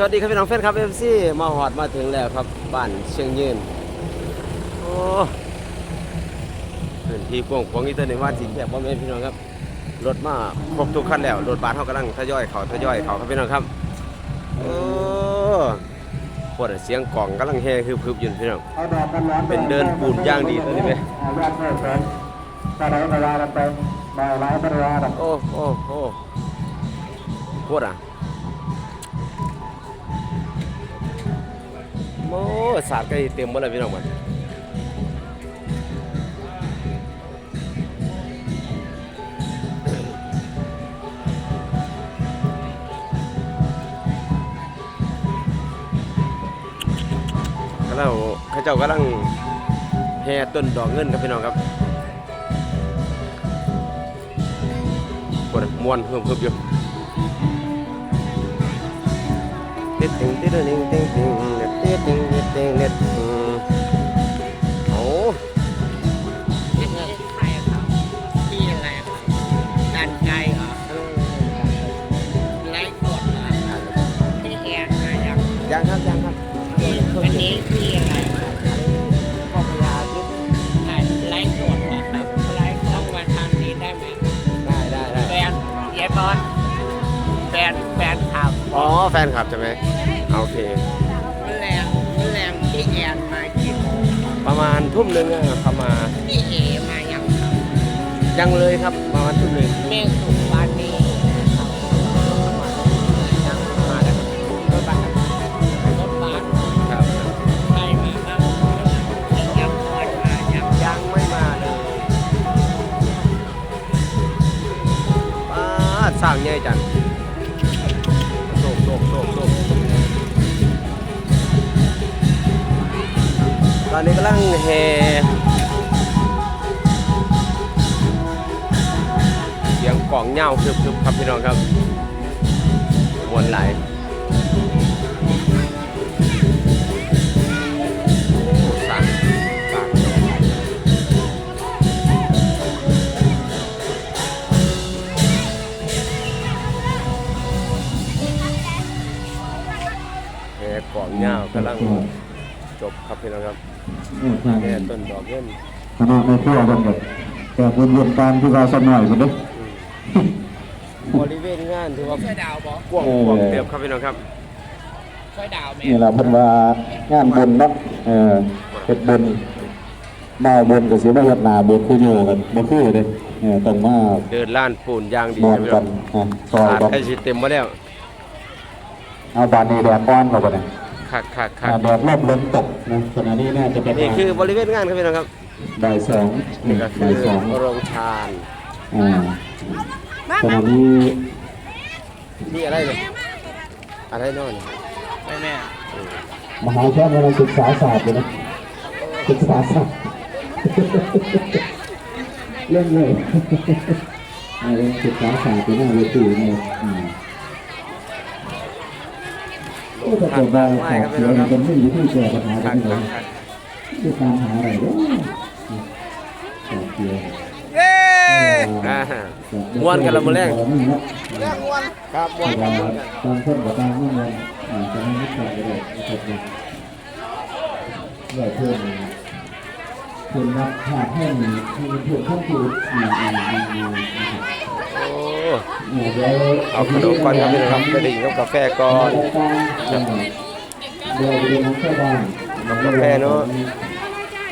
สวัสดีครับพี่น้องแฟนครับเอฟซีมาหอดมาถึงแล้วครับบ้านเชียงยืนโอ้พื้นที่กว้างขวางอีกตัวหนึ่งว่าสิแคบบ่แม่นพี่น้องครับรถมาครบทุกคันแล้วรถบัสเขากำลังทยอยเขาทยอยเขาครับพี่น้องครับโอ้ปวดเสียงกล่องกำลังแห่คือพึบอยู่พี่น้องเป็นเดินปูนย่างดีตัวนี้ไหมเอาแยกเลิกกันถ้านไปร้ายเป็นเวลากันโอ้โอ้โอ้ปวดอะ โอ้สาดก็เต็มหมดเลยพี่น้องมันก็แล้วเขาเจ้ากำลังแห่ต้นดอกเงินครับพี่น้องครับปวดมวนเพิ่มเพิ่มอยู่ติดติงติดติงติงติง เน็ตติดติงติดติงเน็ตโอ้นี่ใครอะครับพี่อะไรอะครับดันไกลเหรอไลฟ์กดเหรอพี่แอนมาอย่างยังครับยังครับอันนี้พี่อะไรครับพ่อพญาทิพย์อะไลฟ์กดเหรอครับไลฟ์ต้องมาทำนี้ได้ไหมได้ได้ได้แฟนเยบอลแฟนแฟนขับอ๋อแฟนคลับใช่ไหมโอเค มาณทุ่มหนึ่งอะเขามาพี่เอมายังครับยังเลยครับประมาณทุ่มหนึ่งแม่สุ อนนี้กำลังแห่เสียงกล่องเหย้าคึบๆครับพี่น้องครับมวนไหลายโอ้สั่นปากแห่กล่องเหย้ากำลัง จบครับพี่น้องครับแห่ต้นดอกเงินคณะในครัวกันแบบแต่บุญเวียนการที่เราสมัยกันเด้อบริเวณงานถือว่าช่วยดาวบอกว้างกว้างเตียบครับพี่น้องครับช่วยดาวแม่นี่แหละเพิ่นว่างานบุญเนาะเออเฮ็ดบุญมาบุญก็สิมาเฮ็ดหน้าบุญคืออยู่กันบ่คือเด้เออต้องมาเดินล้านปูนยางดีมอคนรับพี่น้อนงกัอะซอยขาดกันใกล้สิเต็มมาแล้วเอาบานนี้แดดป้อนเข้าไปเนี่ย คักคักคัอ่ากแดดเริ่มลมตกนะขณะนี้น่าจะเป็นนี่คือบริเวณงานครับพี่น้องครับบ่ายสองนี่ก็คืบ่ายสองอโรงทานอ่าขณะนี้นี่อะไรเนี่ยอะไรเนอนแม่แม่มหาวิทยาลัยศึกษาศาสตร์เลยนะศึกษาศาสตร์ เล่นเลยอะไรศึกษาศาสตร์เป็นหน้าเวทีเนี่ยอื มโอ้แต่ผมว่าขาดเสียมันเป็นไม่อยู่ที่แก้ปัญหาคักักนเลคัยกคักที่ตามหาอะไรวะขาดเสียเย้อ่าม้วนกันละมื้อแรกเรื่องวันครับม้วนว่ากันม้วนกันตามคนกับตามเมื่อวันอ่าจะให้นิดหน่อยก็ได้นะครับเนี่ยเพื่อเพิ่มเพิ่มรับขาดให้มีให้มีเพิ่มข้อมูลอ่าอ่าอ่าอ่านะครับ โอ้อ่าเดี๋ยวเอาขนมก่อนครับพี่น้องครับไปดื่มกับกาแฟก่อนเดี๋ยวไปดูน้ำแค่บ้านน้ำกาแฟเนอะ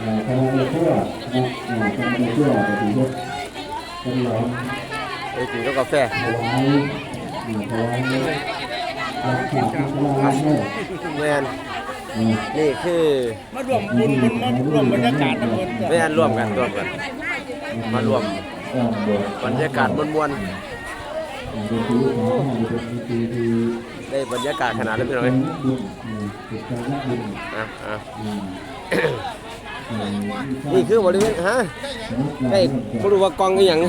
อ่าคณะในเพื่อนะอ่าคณะในเพื่อจะถือว่าเป็นหลอมไปดื่มกับกาแฟถวายอ่าถวายรับขาดที่ตลาดเนี่ยแมนอ่านี่คือมารวมบุญมันมารวมบรรยากาศทั้งหมดแมนร่วมกันร่วมกัน มารวมอ่าเดี๋ยว บรรยากาศมวนอ่าเดี๋ยวถือของให้เดี๋ยวถือถือถือๆได้บรรยากาศขนาดนั้นพี่น้องเงิเอ้นยบุญอืมติดตามนักบุญอะอะอืมอืมนี่คือบริเวณฮะได้ไม่รู้ว่ากองอีหยัง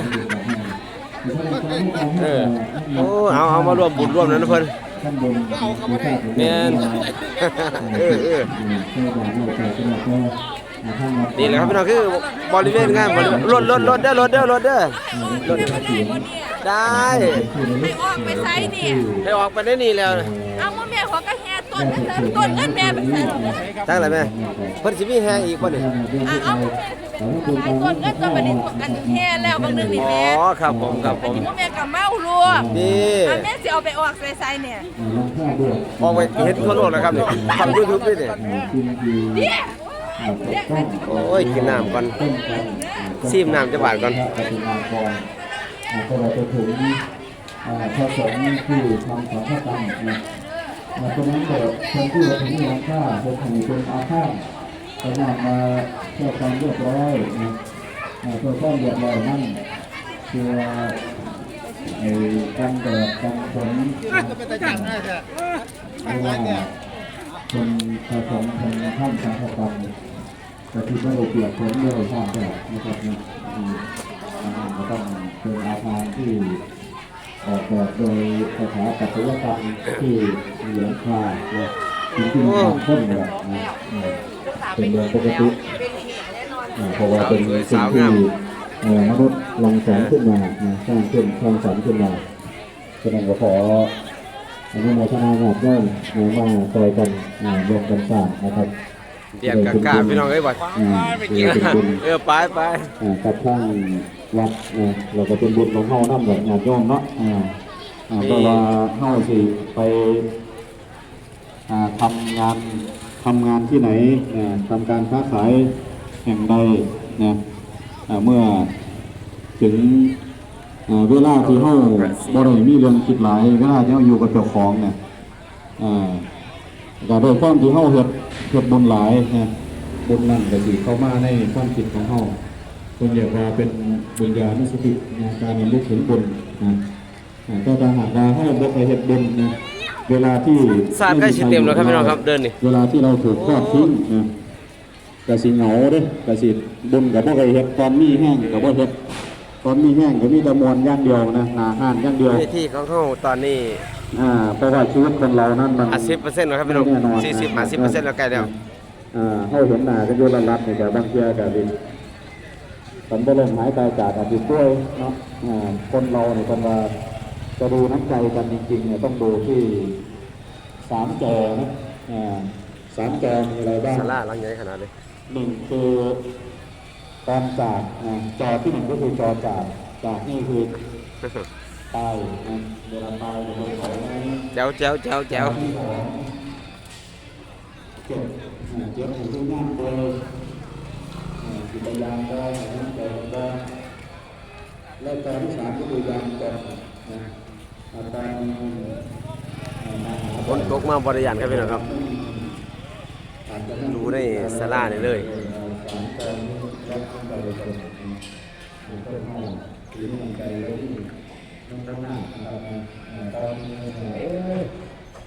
เออโอ้เอาเอามารวมบุญร่วมนั้นนะเพิ่นท่านบนแม่นเออเออ นี่แหละครับพี่น้องคือบริเวณงานบริเวณรถรถรถเด้อรถเด้อรถเด้อรถได้ไปออกไปไซส์นี่ให้ออกไปได้นี่แล้วนะเอเอามาแม่หัวก็แห่ต้นนั่นเถอะต้นเงินแม่ไปใส่หรอกนะจังไรแม่เพิ่นสิมีแฮงอีกบ่นี่อะเอาแม่ต้นเงินต้นบัดนี้อันแห่แล้วบางนึงนี่อ๋อแม่ครับผมครับผอันมนี้พ่อแม่กับเมารัวนี่อันแม่สิเอาไปออกใส่ๆเนี่ยออกไปเห็นทั่วโลกแล้วครับนี่ทำ YouTube ด้วยนี่เดี๋ยว โอ้ยกินน้ำก่อนซีมน้ำจะบาดก่อนกรอ่าพอเราไปถึงอ่าพระสงฆ์ที่ทำสังฆกรรมนะอ่าเพราะนั้นเก็คนที่เราถึงมีราคาคนที่เป็นอาฆาตก็นำมาเพื่อความเรียบร้อยนะเพื่อความเรียบร้อยนั่นเพื่อไอ้กันแดดกันฝนก็เป็นตาจังนะเพราะว่าคนผสมคนท่านสังฆกรรม แต่ที่ไม่ได้เปรียบผลด้วยข้ามแบบนะครับนะก็ต้องเป็นอาคารที่ออกแบบโดยสถาปัตยกรรมที่มีหลังคานะจริงๆทำต้นแบบนะเป็นเรื่องปกติเพราะว่าเป็นสิ่งที่มนุษย์ลองสรรค์ขึ้นมาสร้างขึ้นสร้างสรรค์ขึ้นมาฉะนั้นก็ขออนุโมทนางานเริ่มมามาซอยกันรวมกันสร้างนะครับ เดียดกากาพี่น้องเอ้ยบ่อ่าเพื่อเป็นบุญเออไปไปอ่ากับทั้งวัดนะเราก็เป็นบุญของเฮานํแบบญาติโยมเนาะอ่าอ่าเพราะว่าเฮาสิไปอ่าทำงานทำงานที่ไหนอ่าทำการค้าขายแห่งใดนะอ่าเมื่อถึงอ่าเวลาที่เฮาบ่ได้มีเรื่องคิดหลายเวลาที่เฮาอยู่กับเจ้าของเนี่ยอ่าก็โดยความที่เฮาเฮ็ด เฮ็ดบุญหลายนะบุญนั่นก็สิเข้ามาในความคิดของเฮาส่วนใหญ่ว่าเป็นบุญญาณสตินะการระลึกถึงบุญนะอ่าก็ถ้าหากว่าเฮาบ่เคยเฮ็ดบุญนะเวลาที่สาดใกล้สิเต็มแล้วครับพี่น้องครับเดินนี่เวลาที่เราถูกทอดทิ้งนะก็สิเหงาเด้ก็สิบุญก็บ่เคยเฮ็ดตอนมีแห้งก็บ่เฮ็ดตอนมีแห้งก็มีแต่มวลอย่างเดียวนะหน้าห้านอย่างเดียวเวทีของเขาตอนนี้ อ่าเพราะว่าชีวิตคนเรานั้นมัน50%แล้วครับพี่น้องแน่นอน40 50%แล้วใกล้แล้วอ่าให้เห็นหน้ากันอยู่ระลับนี่ก็บางเทีก็ดิสันบ่ลมหายใจจากอาจจะช่วยเนาะอ่าคนเราเนี่ยคนว่าจะดูน้ำใจกันจริงๆเนี่ยต้องดูที่สามจอนะอ่าสามจอมีอะไรบ้างศาลาหลังใหญ่ขนาดเลย หนึ่งคือการจากอ่าจอที่หนึ่งก็คือจอจากจากนี่คือ ตายนะเวลาตายเนี่ยเราขอให้ แจ๋วแจ๋วแจ๋วแจ๋ว เจ็บอ่าเจ็บหูที่หน้าเลยอ่าจิตวิญญาณได้น้ำใจได้และตอนที่สามก็คือยามก่อนนะอาการอ่ามาหา ฝนตกมาบริยานครับพี่น้องครับ อาจจะ ดูในศาลานี่เลย สามตอนนี้รับเข้าไปเลย ครับอยู่เพื่อนห้องหรือมันใจก็ที่นั่งด้านหน้านะครับอ่าตอนนี้เอ๊ะ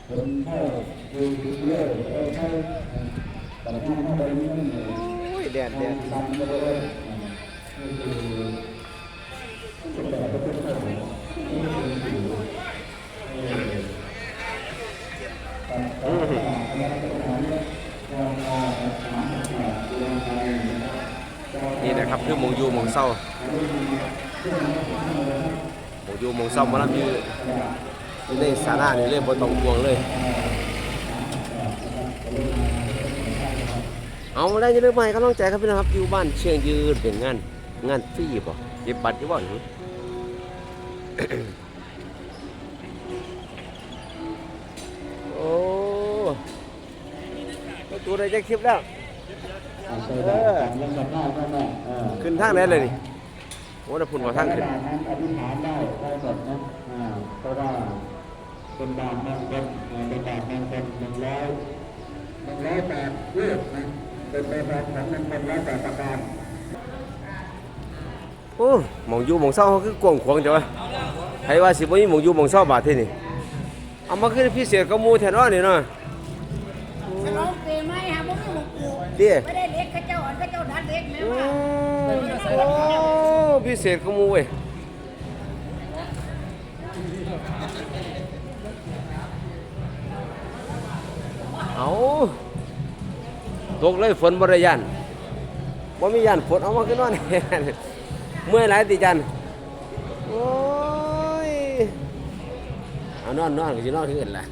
คนเข้าดูดูเยอะเออเข้าแต่ถ้าเข้าไปนี่มัน โอ้ยแดดแดด ซ้ำก็ได้นี่คือแต่ก็เป็นข้าวนี่คือ นี่นะครับคือหมองอยู่หมองเศร้าห มอยู่มองเศร้ามารับอยู่อยู่ในศาลานี่เลยบ่ต้องห่วงเลย เอาได้จะเลือกใหม่ก็ต้องแจครับพี่นะครับอยู่บ้านเชียงยืนเป็นงานงานฟรีบ่เก็บบัตรอยู่บ่หนูโอ้ตัวได้จะคลิปแล้วเออขึ้นทางไหนเลยนี่ โอ้ถ้าพุ่นว่าทางขึ้นด่านนั้นอธิษฐานได้ได้หมดนะอ่าเพราะว่าเป็นด่านนั้นเป็นเป็นด่านนั้นเป็นหนึ่งร้อยหนึ่งร้อยแปดเลือกนะเป็นเป็นแบบของหนึ่งเป็นร้อยแปดประการโอ้หมองอยู่หมองเศร้าเขาคือกวางขวางจังวะใครว่าสิบ่มีหมองอยู่หมองเศร้าบาดเท่นี่เอามาคือพิเศษกับหมู่แท้เนาะนี่เนาะฉลองปีใหม่ฮะบ่มีหมกปลูกเด้ไม่ได้เล็กเขาเจ้าอันเขาเจ้าดัดเล็กแม่อืว่ามโอ้ พิเศษกับหมู่เว้ยเอาตกเลยฝนบ่ได้ยันบ่ามียันฝนเอามาขึ้นว่านี่เมื่อยหลายติจันโอ้ยเอานอนนอนก็สินอนคือกันละ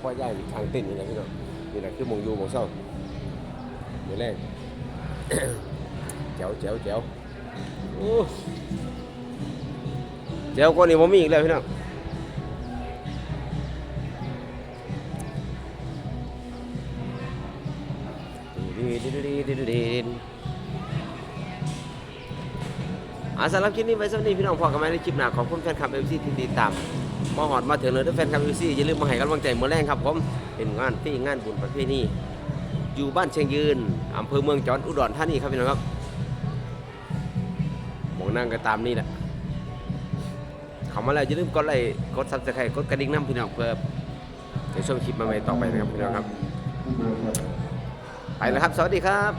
พ่อย่ายทางเต้นนี่แหละพี่น้องนี่แหละคือมงยูมงเศร้าเดี๋ยวแรกแจ๋วแจ๋วแจ๋วโอ้แจ๋วกว่านี้ผมมีอีกแล้วพี่น้องดีดีดีดีดีดีดีอาสำหรับคลิปนี้ไว้สำหรับนี้พี่น้องพอกันไหมในคลิปหน้าขอบคุณแฟนคลับเอฟซีที่ติดตาม มาหอดมาถึงเลยด้วยแฟนคลับเอฟซีอย่าลืมมาให้กำลังใจเมื่อแรงครับผมเป็นงานที่งานบุญประเพณีอยู่บ้านเชียงยืนอำเภอเมืองจังหวัดอุดรธานีครับพี่น้องครับมองนั่งก็ตามนี่แหละเขามาแล้วอย่าลืมกดไลค์กดซับสไครต์กดกระดิ่งน้ำพี่น้องเพื่อจะชมคลิปมาใหม่ต่อไปนะครับพี่น้องครับไปแล้วครับ สวัสดีครับ